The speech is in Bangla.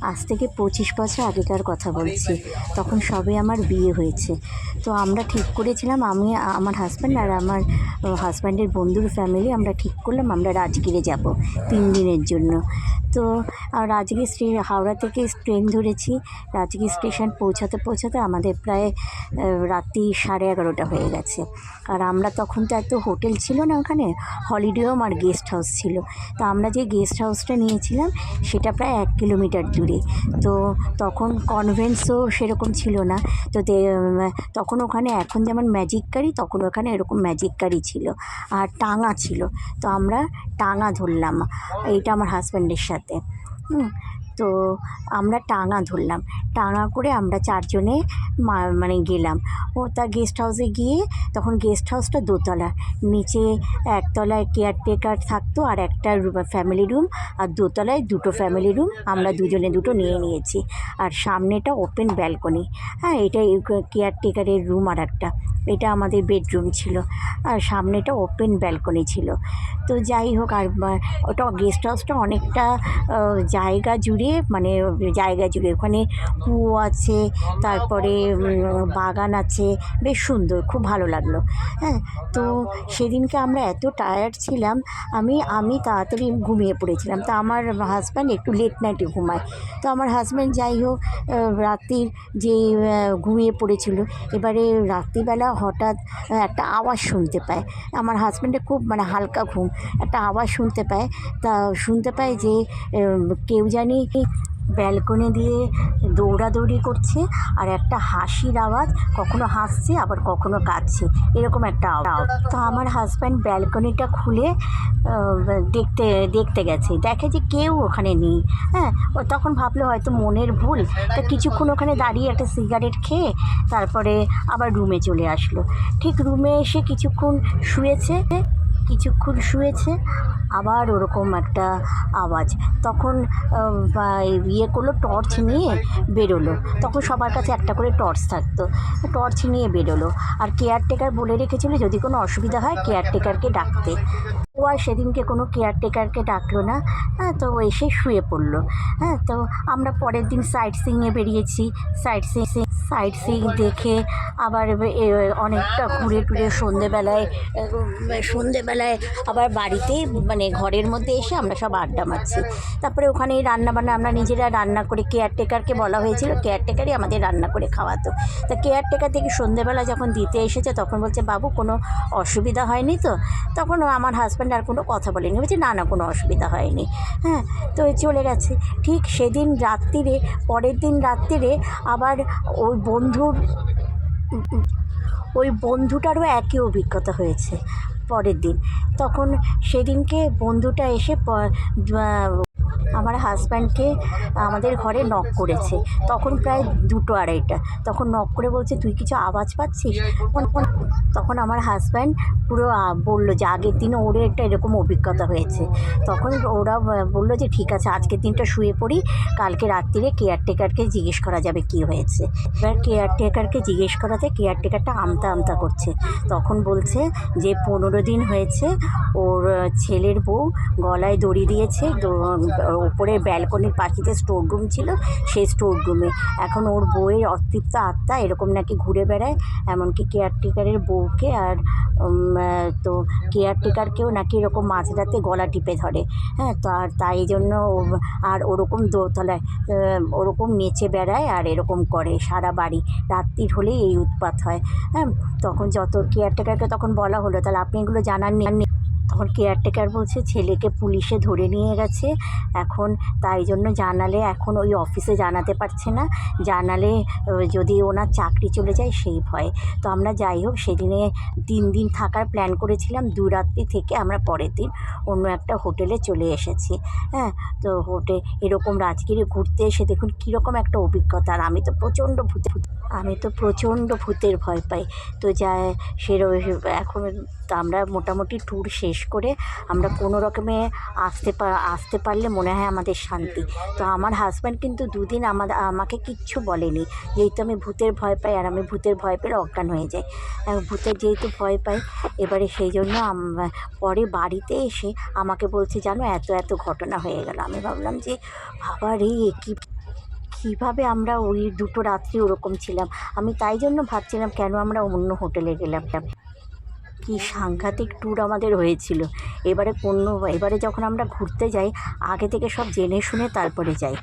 আজ থেকে পঁচিশ বছর আগেকার কথা বলছি। তখন সবে আমার বিয়ে হয়েছে। তো আমরা ঠিক করেছিলাম, আমি, আমার হাজব্যান্ড আর আমার হাজব্যান্ডের বন্ধুর ফ্যামিলি আমরা ঠিক করলাম, আমরা রাজগিরে যাব তিন দিনের জন্য। তো রাজগীর স্টে হাওড়া থেকে ট্রেন ধরেছি। রাজগীর স্টেশন পৌঁছাতে পৌঁছাতে আমাদের প্রায় রাত্রি সাড়ে এগারোটা হয়ে গেছে। আর আমরা তখন তো এত হোটেল ছিল না ওখানে হলিডে হোম আর গেস্ট হাউস ছিল। তো আমরা যে গেস্ট হাউসটা নিয়েছিলাম, সেটা প্রায় এক কিলোমিটার দূরে। তো তখন কনভেন্সও সেরকম ছিল না। তো তখন ওখানে এখন যেমন ম্যাজিক গাড়ি তখন ওখানে এরকম ম্যাজিক গাড়ি ছিল। আর টাঙা ছিল। তো আমরা টাঙা ধরলাম। এইটা আমার হাজব্যান্ডের সাথে। হুম, তো আমরা টাঙা ধরলাম। টাঙা করে আমরা চারজনে মানে গেলাম। ও তা গেস্ট হাউসে গিয়ে তখন গেস্ট হাউসটা দোতলা। নিচে একতলায় কেয়ারটেকার থাকতো আর একটা ফ্যামিলি রুম আর দোতলায় দুটো ফ্যামিলি রুম আমরা দুজনে দুটো নিয়ে নিয়েছি। আর সামনেটা ওপেন ব্যালকনি হ্যাঁ এটা কেয়ারটেকারের রুম আর একটা। এটা আমাদের বেডরুম ছিল আর সামনেটা ওপেন ব্যালকনি ছিল। তো যাই হোক আর ওটা গেস্ট হাউসটা অনেকটা জায়গা জুড়ে মানে জায়গা জুড়ে। ওখানে কুয়ো আছে, তারপরে বাগান আছে, বেশ সুন্দর, খুব ভালো লাগল। হ্যাঁ তো সেদিনকে আমরা এত টায়ার্ড ছিলাম, আমি আমি তাড়াতাড়ি ঘুমিয়ে পড়েছিলাম। তা আমার হাজব্যান্ড একটু লেট নাইটে ঘুমায়। তো আমার হাজব্যান্ড যাই হোক রাত্রির যে ঘুমিয়ে পড়েছিল, এবারে রাত্রিবেলা হঠাৎ একটা আওয়াজ শুনতে পায়। আমার হাজব্যান্ডে খুব মানে হালকা ঘুম। একটা আওয়াজ শুনতে পায়। তা শুনতে পায় যে কেউ জানি ব্যালকনি দিয়ে দৌড়াদৌড়ি করছে আর একটা হাসির আওয়াজ, কখনো হাসছে, আবার কখনো কাঁদছে। এরকম একটা আওয়াজ। তো আমার হাজব্যান্ড ব্যালকনিটা খুলে দেখতে দেখতে গেছে। দেখে যে কেউ ওখানে নেই। হ্যাঁ ও তখন ভাবলো হয়তো মনের ভুল। তা কিছুক্ষণ ওখানে দাঁড়িয়ে একটা সিগারেট খেয়ে, তারপরে আবার রুমে চলে আসলো। ঠিক রুমে এসে কিছুক্ষণ শুয়েছে। কিছুক্ষণ শুয়েছে, আবার ওরকম একটা আওয়াজ। তখন ইয়ে করল, টর্চ নিয়ে বেরোলো। তখন সবার কাছে একটা করে টর্চ থাকতো। টর্চ নিয়ে বেরোলো। আর কেয়ারটেকার বলে রেখেছিল, যদি কোনো অসুবিধা হয়, কেয়ারটেকারকে ডাকতে। ও আর সেদিনকে কোনো কেয়ারটেকারকে ডাকলো না। হ্যাঁ তো এসে শুয়ে পড়ল। হ্যাঁ তো আমরা পরের দিন সাইট সিংয়ে বেরিয়েছি। সাইট সিং সাইট সিং দেখে আবার অনেকটা ঘুরে টুরে সন্ধেবেলায় সন্ধেবেলায় আবার বাড়িতেই মানে ঘরের মধ্যে এসে আমরা সব আড্ডা মারছি। তারপরে ওখানেই রান্না বান্না আমরা নিজেরা রান্না করে কেয়ারটেকারকে বলা হয়েছিল কেয়ারটেকারই আমাদের রান্না করে খাওয়াতো। তা কেয়ারটেকার থেকে সন্ধেবেলা যখন দিতে এসেছে, তখন বলছে, বাবু, কোনো অসুবিধা হয়নি তো? তখন আমার হাজব্যান্ড আর কোনো কথা বলেনি। বলছে না না, কোনো অসুবিধা হয়নি। হ্যাঁ তো চলে গেছে। ঠিক সেদিন রাত্রিরে, পরের দিন রাত্রিরে আবার ওই বন্ধুর, ওই বন্ধুটারও একই অভিজ্ঞতা হয়েছে পরের দিন। তখন সেদিনকে বন্ধুটা এসে আমার হাজব্যান্ডকে আমাদের ঘরে নক করেছে। তখন প্রায় দুটো আড়াইটা। তখন নক করে বলছে, তুই কিছু আওয়াজ পাচ্ছিস? তখন- আমার হাজব্যান্ড পুরো বলল যে, আগের দিনও ওর একটা এরকম অভিজ্ঞতা হয়েছে। তখন ওরা বলল যে, ঠিক আছে, আজকের দিনটা শুয়ে পড়ি। কালকে রাত্রিরে কেয়ারটেকারকে জিজ্ঞেস করা যাবে কি হয়েছে। এবার কেয়ারটেকারকে জিজ্ঞেস করাতে কেয়ারটেকারটা আমতা আমতা করছে। তখন বলছে যে, পনেরো দিন হয়েছে, ওর ছেলের বউ গলায় দড়ি দিয়েছে ওপরের ব্যালকনির পাখিতে স্টোর রুম ছিল, সেই স্টোর রুমে এখন ওর বউয়ের অতৃপ্ত আত্মা এরকম নাকি ঘুরে বেড়ায়, এমনকি কেয়ারটেকারের বউকে আর তো কেয়ারটেকারকেও নাকি এরকম মাঝরাতে গলা টিপে ধরে। হ্যাঁ তো আর তাই জন্য আর ওরকম দোতলায় ওরকম নেচে বেড়ায় আর এরকম করে সারা বাড়ি। রাত্রির হলেই এই উৎপাত হয়। হ্যাঁ তখন যত কেয়ারটেকারকে তখন বলা হলো, তাহলে আপনি এগুলো জানাননি? তখন কেয়ারটেকার বলছে, ছেলেকে পুলিশে ধরে নিয়ে গেছে। এখন তাই জন্য জানালে এখন ওই অফিসে জানাতে পারছে না। জানালে যদি ওনার চাকরি চলে যায়, সেই ভয়। তো আমরা যাই হোক, সেদিনে তিন দিন থাকার প্ল্যান করেছিলাম। দু রাত্রি থেকে আমরা পরের দিন অন্য একটা হোটেলে চলে এসেছি। হ্যাঁ তো হোটেল এরকম রাজগিরে ঘুরতে এসে দেখুন কীরকম একটা অভিজ্ঞতা। আর আমি তো প্রচণ্ড ভূতে আমি তো প্রচণ্ড ভূতের ভয় পাই। তো যা সেরো এখন আমরা মোটামুটি ট্যুর শেষ করে আমরা কোনো রকমে আসতে আসতে পারলে মনে হয় আমাদের শান্তি। তো আমার হাজব্যান্ড কিন্তু দুদিন আমাদের আমাকে কিচ্ছু বলেনি। যেহেতু আমি ভূতের ভয় পাই আর আমি ভূতের ভয় পেলে অজ্ঞান হয়ে যাই। ভূতের যেহেতু ভয় পাই, এবারে সেই জন্য পরে বাড়িতে এসে আমাকে বলছে, জানো, এত এত ঘটনা হয়ে গেল। আমি ভাবলাম যে বাবা এই কি কীভাবে আমরা ওই দুটো রাত্রি ওরকম ছিলাম? আমি তাই জন্য ভাবছিলাম কেন আমরা অন্য হোটেলে গেলাম। কি সাংঘাতিক ট্যুর আমাদের হয়েছিল। এবারে কোনো এবারে যখন আমরা ঘুরতে যাই, আগে থেকে সব জেনে শুনে তারপরে যাই।